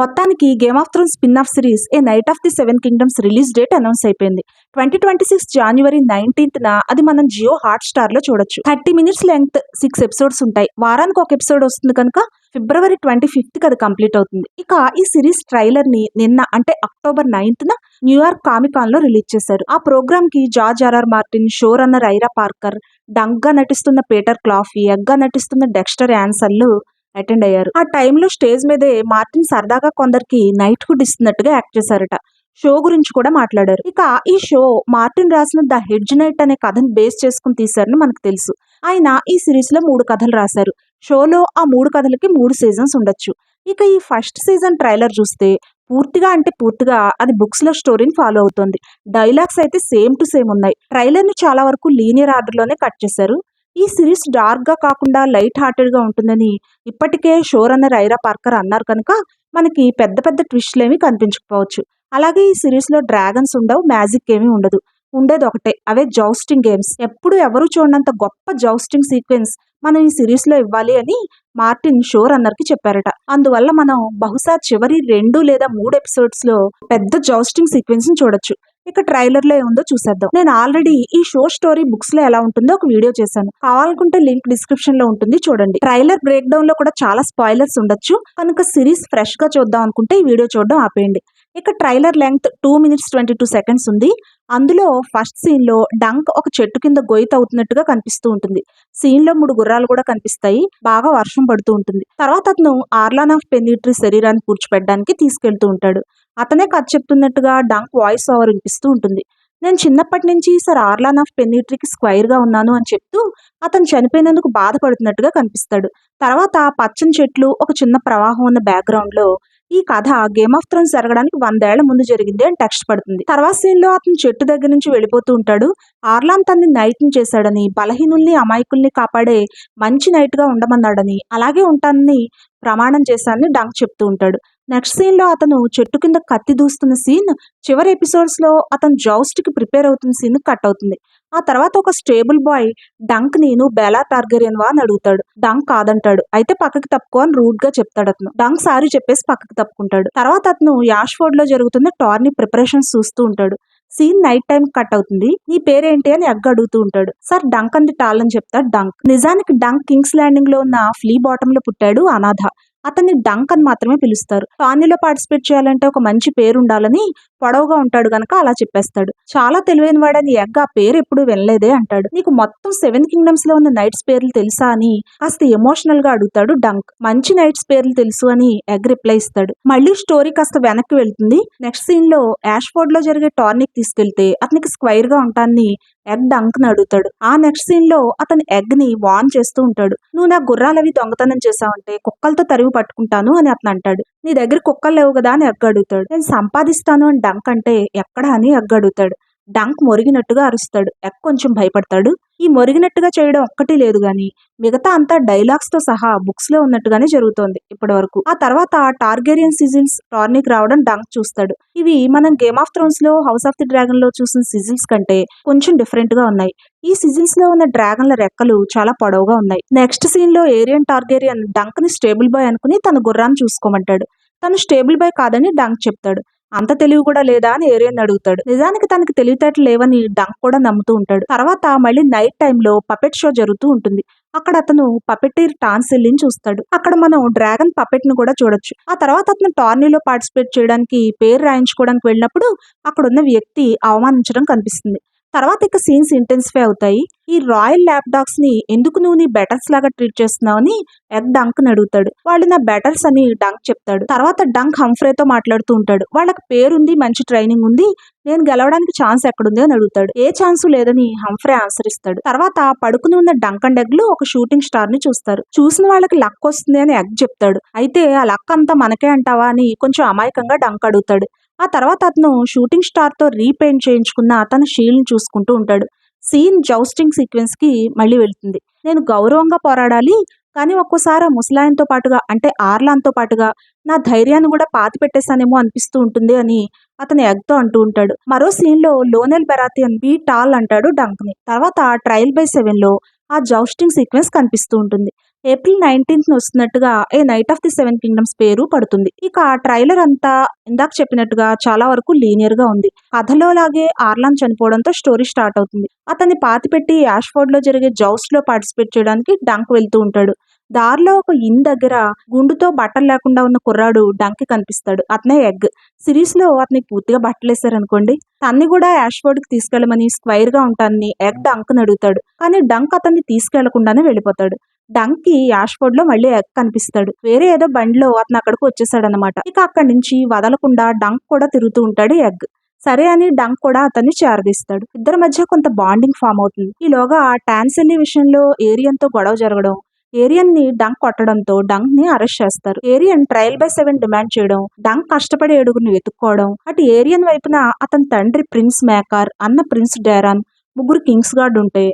మొత్తానికి Game of Thrones spin off series A Knight of the Seven Kingdoms release date announce అయిపోయింది. Twenty twenty six జనవరి nineteenth అది మనం జియో హాట్ స్టార్లో చూడొచ్చు. Thirty minutes length six episodes ఉంటాయి. వారానికి ఒక ఎపిసోడ్ వస్తుంది కనుక ఫిబ్రవరి ట్వంటీ ఫిఫ్త్కి అది కంప్లీట్ అవుతుంది. ఇక ఈ సిరీస్ ట్రైలర్ని నిన్న అంటే అక్టోబర్ నైన్త్ న న్యూయార్క్ కామికాన్లో రిలీజ్ చేశారు. ఆ ప్రోగ్రామ్కి George R R Martin showrunner Ira Parker డంగ్గా నటిస్తున్న పీటర్ క్లాఫీ ఎగ్గా నటిస్తున్న డెక్స్టర్ యాన్సన్లు అటెండ్ అయ్యారు. ఆ టైంలో స్టేజ్ మీదే మార్టిన్ సరదాగా కొందరికి నైట్ ఫుడ్ ఇస్తున్నట్టుగా యాక్ట్ చేశారట. షో గురించి కూడా మాట్లాడారు. ఇక ఈ షో మార్టిన్ రాసిన ద హెడ్జ్ నైట్ అనే కథను బేస్ చేసుకుని తీశారని మనకు తెలుసు. ఆయన ఈ సిరీస్లో మూడు కథలు రాశారు. షోలో ఆ మూడు కథలకి మూడు సీజన్స్ ఉండొచ్చు. ఇక ఈ ఫస్ట్ సీజన్ ట్రైలర్ చూస్తే పూర్తిగా అంటే పూర్తిగా అది బుక్స్లో స్టోరీని ఫాలో అవుతుంది. డైలాగ్స్ అయితే సేమ్ టు సేమ్ ఉన్నాయి. ట్రైలర్ని చాలా వరకు లీనియర్ ఆర్డర్లోనే కట్ చేశారు. ఈ సిరీస్ డార్క్గా కాకుండా లైట్ హార్టెడ్గా ఉంటుందని ఇప్పటికే షోర్ రన్నర్ ఐరా పార్కర్ అన్నారు కనుక మనకి పెద్ద పెద్ద ట్విస్ట్లు ఏమీ కనిపించకపోవచ్చు. అలాగే ఈ సిరీస్లో డ్రాగన్స్ ఉండవు మ్యాజిక్ ఏమీ ఉండదు. ఉండేది ఒకటే అవే జౌస్టింగ్ గేమ్స్ ఎప్పుడు ఎవరు చూడనంత గొప్ప జౌస్టింగ్ సీక్వెన్స్ మనం ఈ సిరీస్లో ఇవ్వాలి అని మార్టిన్ షోర్ అన్నర్కి చెప్పారట. అందువల్ల మనం బహుశా చివరి రెండు లేదా మూడు ఎపిసోడ్స్లో పెద్ద జౌస్టింగ్ సీక్వెన్స్ని చూడొచ్చు. ఇక ట్రైలర్లో ఏముందో చూసేద్దాం. నేను ఆల్రెడీ ఈ షో స్టోరీ బుక్స్లో ఎలా ఉంటుందో ఒక వీడియో చేశాను. కావాలనుకుంటే లింక్ డిస్క్రిప్షన్లో ఉంటుంది చూడండి. ట్రైలర్ బ్రేక్ డౌన్లో కూడా చాలా స్పాయిలర్స్ ఉండొచ్చు. కనుక సిరీస్ ఫ్రెష్గా చూద్దాం అనుకుంటే ఈ వీడియో చూడడం ఆపేయండి. ఇక trailer length two minutes twenty two seconds ఉంది. అందులో ఫస్ట్ సీన్లో డంక్ ఒక చెట్టు కింద గొయ్యి తవ్వుతున్నట్టుగా కనిపిస్తూ ఉంటుంది. సీన్లో మూడు గుర్రాలు కూడా కనిపిస్తాయి. బాగా వర్షం పడుతూ ఉంటుంది. తర్వాత అతను ఆర్లాన్ ఆఫ్ పెనిట్రీ శరీరాన్ని పూడ్చిపెట్టడానికి తీసుకెళ్తూ ఉంటాడు. అతనే కథ చెప్తున్నట్టుగా డంక్ వాయిస్ ఓవర్ వినిపిస్తూ ఉంటుంది. నేను చిన్నప్పటి నుంచి సార్ ఆర్లాన్ ఆఫ్ పెన్నిట్రీకి స్క్వైర్గా ఉన్నాను అని చెప్తూ అతను చనిపోయినందుకు బాధపడుతున్నట్టుగా కనిపిస్తాడు. తర్వాత పచ్చని చెట్లు ఒక చిన్న ప్రవాహం ఉన్న బ్యాక్గ్రౌండ్లో ఈ కథ గేమ్ ఆఫ్ థ్రోన్స్ జరగడానికి వందేళ్ళ ముందు జరిగింది అని టెక్స్ట్ పడుతుంది. తర్వాత సీన్లో అతను చెట్టు దగ్గర నుంచి వెళ్ళిపోతూ ఉంటాడు. ఆర్లాన్ తన్ని నైట్ని చేశాడని బలహీనుల్ని అమాయకుల్ని కాపాడే మంచి నైట్గా ఉండమన్నాడని అలాగే ఉంటానని ప్రమాణం చేశానని డంక్ చెప్తూ ఉంటాడు. నెక్స్ట్ సీన్లో అతను చెట్టు కింద కత్తి దూస్తున్న సీన్ చివరి ఎపిసోడ్స్లో అతను జౌస్ట్కి ప్రిపేర్ అవుతున్న సీన్ కట్ అవుతుంది. ఆ తర్వాత ఒక స్టేబుల్ బాయ్ డంక్ నేను బెలా టార్గెరియన్ వా అని అడుగుతాడు. డంక్ కాదంటాడు. అయితే పక్కకి తప్పుకో అని రూడ్గా చెప్తాడు అతను. డంక్ సారీ చెప్పేసి పక్కకి తప్పుకుంటాడు. తర్వాత అతను యాష్ఫోర్డ్లో జరుగుతున్న టోర్నీ ప్రిపరేషన్స్ చూస్తూ ఉంటాడు. సీన్ నైట్ టైం కట్ అవుతుంది. నీ పేరేంటి అని ఎగ్ అడుగుతూ ఉంటాడు. సార్ డంక్ అంది టాల్ అని చెప్తాడు డంక్. నిజానికి డంక్ కింగ్స్ ల్యాండింగ్లో ఉన్న ఫ్లీ బాటమ్లో పుట్టాడు అనాథ. అతన్ని డంక్ అని మాత్రమే పిలుస్తారు. టానీలో పార్టిసిపేట్ చేయాలంటే ఒక మంచి పేరు ఉండాలని పొడవుగా ఉంటాడు గనక అలా చెప్పేస్తాడు. చాలా తెలివైన వాడని ఎగ్ ఆ పేరు ఎప్పుడు వినలేదే అంటాడు. నీకు మొత్తం సెవెన్ కింగ్డమ్స్లో ఉన్న నైట్స్ పేర్లు తెలుసా అని కాస్త ఎమోషనల్గా అడుగుతాడు డంక్. మంచి నైట్స్ పేర్లు తెలుసు అని ఎగ్ రిప్లై ఇస్తాడు. మళ్ళీ స్టోరీ కాస్త వెనక్కి వెళ్తుంది. నెక్స్ట్ సీన్లో యాష్ఫోర్డ్లో జరిగే టార్నిక్ తీసుకెళ్తే అతనికి స్క్వైర్గా ఉంటాన్ని ఎగ్ డంక్ అడుగుతాడు. ఆ నెక్స్ట్ సీన్లో అతను ఎగ్ని వాన్ చేస్తూ ఉంటాడు. నువ్వు నా గుర్రాలవి దొంగతనం చేసావంటే కుక్కలతో తరివి పట్టుకుంటాను అని అతను అంటాడు. నీ దగ్గర కుక్కలు లేవు కదా అని ఎగ్ అడుగుతాడు. నేను సంపాదిస్తాను అని డంక్ అంటే ఎక్కడ అని ఎగ్ అడుగుతాడు. డంక్ మొరిగినట్టుగా అరుస్తాడు. ఎక్ కొంచెం భయపడతాడు. ఈ మొరిగినట్టుగా చేయడం ఒక్కటి లేదు గాని మిగతా అంతా డైలాగ్స్తో సహా బుక్స్లో ఉన్నట్టుగానే జరుగుతోంది ఇప్పటి వరకు ఆ తర్వాత టార్గేరియన్ సిజిల్స్ టార్నిక్ రావడం డంక్ చూస్తాడు. ఇవి మనం గేమ్ ఆఫ్ థ్రోన్స్లో హౌస్ ఆఫ్ ది డ్రాగన్లో చూసిన సిజిల్స్ కంటే కొంచెం డిఫరెంట్గా ఉన్నాయి. ఈ సిజిల్స్లో ఉన్న డ్రాగన్ల రెక్కలు చాలా పొడవుగా ఉన్నాయి. నెక్స్ట్ సీన్లో ఏరియన్ టార్గేరియన్ డంక్ని స్టేబుల్ బాయ్ అనుకుని తన గుర్రాన్ని చూసుకోమంటాడు. తను స్టేబుల్ బాయ్ కాదని డంక్ చెప్తాడు. అంత తెలివి కూడా లేదా అని ఏరియన్ అడుగుతాడు. నిజానికి తనకి తెలివితేటలు లేవని డంక్ కూడా నమ్ముతూ ఉంటాడు. తర్వాత మళ్ళీ నైట్ టైంలో పపెట్ షో జరుగుతూ ఉంటుంది. అక్కడ అతను పపెటీర్ టాన్సిల్ని చూస్తాడు. అక్కడ మనం డ్రాగన్ పపెట్ను కూడా చూడొచ్చు. ఆ తర్వాత అతను టార్నీలో పార్టిసిపేట్ చేయడానికి పేరు రాయించుకోవడానికి వెళ్ళినప్పుడు అక్కడ ఉన్న వ్యక్తి అవమానించడం కనిపిస్తుంది. తర్వాత ఇక సీన్స్ ఇంటెన్సిఫై అవుతాయి. ఈ రాయల్ ల్యాప్ డాగ్స్ని ఎందుకు నువ్వు నీ బెటర్స్ లాగా ట్రీట్ చేస్తున్నావు అని ఎగ్ డంక్ అడుగుతాడు. వాళ్ళు నా బెటర్స్ అని డంక్ చెప్తాడు. తర్వాత డంక్ హంఫ్రేతో మాట్లాడుతూ ఉంటాడు. వాళ్ళకి పేరుంది మంచి ట్రైనింగ్ ఉంది నేను గెలవడానికి ఛాన్స్ ఎక్కడుంది అని అడుగుతాడు. ఏ ఛాన్స్ లేదని హంఫ్రే ఆన్సర్ ఇస్తాడు. తర్వాత పడుకుని ఉన్న డంక్ అండ్ ఎగ్లో ఒక షూటింగ్ స్టార్ని చూస్తారు. చూసిన వాళ్ళకి లక్ వస్తుంది అని ఎగ్ చెప్తాడు. అయితే ఆ లక్ అంతా మనకే అంటావా అని కొంచెం అమాయకంగా డంక్ అడుగుతాడు. ఆ తర్వాత అతను షూటింగ్ స్టార్తో రీపెయింట్ చేయించుకున్న అతను షీల్ని చూసుకుంటూ ఉంటాడు. సీన్ జౌస్టింగ్ సీక్వెన్స్కి మళ్ళీ వెళ్తుంది. నేను గౌరవంగా పోరాడాలి కానీ ఒక్కోసారి ఆ ముసలాయన్తో పాటుగా అంటే ఆర్లాన్తో పాటుగా నా ధైర్యాన్ని కూడా పాతి పెట్టేశానేమో అనిపిస్తూ ఉంటుంది అని అతను ఎగ్తో అంటూ ఉంటాడు. మరో సీన్లో లోనెల్ లోనెల్ అని బీ టాల్ అంటాడు డంక్ని. తర్వాత ట్రయల్ బై సెవెన్లో ఆ జౌస్టింగ్ సీక్వెన్స్ కనిపిస్తూ ఉంటుంది. April nineteenth వస్తున్నట్టుగా A Knight of the Seven Kingdoms పేరు పడుతుంది. ఇక ట్రైలర్ అంతా ఇందాక చెప్పినట్టుగా చాలా వరకు లీనియర్గా ఉంది. కథలో లాగే ఆర్లాన్ చనిపోవడంతో స్టోరీ స్టార్ట్ అవుతుంది. అతన్ని పాతిపెట్టి యాష్ఫోర్డ్లో జరిగే జౌస్లో పార్టిసిపేట్ చేయడానికి డంక్ వెళ్తూ ఉంటాడు. దారిలో ఒక ఇన్ దగ్గర గుండుతో బట్టలు లేకుండా ఉన్న కుర్రాడు డంక్ కనిపిస్తాడు. అతనే ఎగ్. సిరీస్లో అతనికి పూర్తిగా బట్టలేశారు అనుకోండి తన్ని కూడా యాష్ఫోర్డ్కి తీసుకెళ్ళమని స్క్వైర్గా ఉంటానని ఎగ్ డంక్ అడుగుతాడు. కానీ డంక్ అతన్ని తీసుకెళ్ళకుండానే వెళ్ళిపోతాడు. డంక్కి యాష్ఫోర్డ్లో మళ్ళీ ఎగ్ కనిపిస్తాడు. వేరే ఏదో బండిలో అతను అక్కడికి వచ్చేసాడు అనమాట ఇక అక్కడి నుంచి వదలకుండా డంక్ కూడా తిరుగుతూ ఉంటాడు ఎగ్. సరే అని డంక్ కూడా అతన్ని చేరదీస్తాడు. ఇద్దరి మధ్య కొంత బాండింగ్ ఫామ్ అవుతుంది. ఈలోగా టాన్సెల్లి విషయంలో ఏరియన్తో గొడవ జరగడం ఏరియన్ని డంక్ కొట్టడంతో డంక్ని అరెస్ట్ చేస్తారు. Aerion trial by seven demand చేయడం డంక్ కష్టపడి ఏడుగురిని వెతుక్కోవడం అటు ఏరియన్ వైపున అతని తండ్రి ప్రిన్స్ మేకర్ అన్న ప్రిన్స్ డేరాన్ ముగ్గురు కింగ్స్ గార్డ్ ఉంటే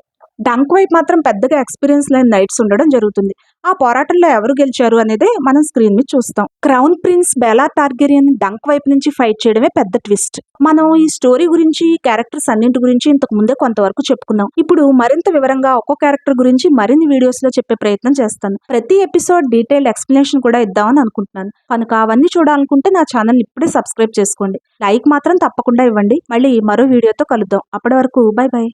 డంక్ వైపు మాత్రం పెద్దగా ఎక్స్పీరియన్స్ లేని నైట్స్ ఉండడం జరుగుతుంది. ఆ పోరాటంలో ఎవరు గెలిచారు అనేది మనం స్క్రీన్ మీద చూస్తాం. Crown prince Baelor Targaryen Dunk వైపు నుంచి ఫైట్ చేయడమే పెద్ద ట్విస్ట్. మనం ఈ స్టోరీ గురించి క్యారెక్టర్స్ అన్నింటి గురించి ఇంతకు ముందే కొంతవరకు చెప్పుకున్నాం. ఇప్పుడు మరింత వివరంగా ఒక్కో క్యారెక్టర్ గురించి మరిన్ని వీడియోస్లో చెప్పే ప్రయత్నం చేస్తాను. ప్రతి ఎపిసోడ్ డీటెయిల్ ఎక్స్ప్లెనేషన్ కూడా ఇద్దామని అనుకుంటున్నాను. కనుక అవన్నీ చూడాలనుకుంటే నా ఛానల్ ఇప్పుడే సబ్స్క్రైబ్ చేసుకోండి. లైక్ మాత్రం తప్పకుండా ఇవ్వండి. మళ్ళీ మరో వీడియోతో కలుద్దాం. అప్పటి వరకు బై బై.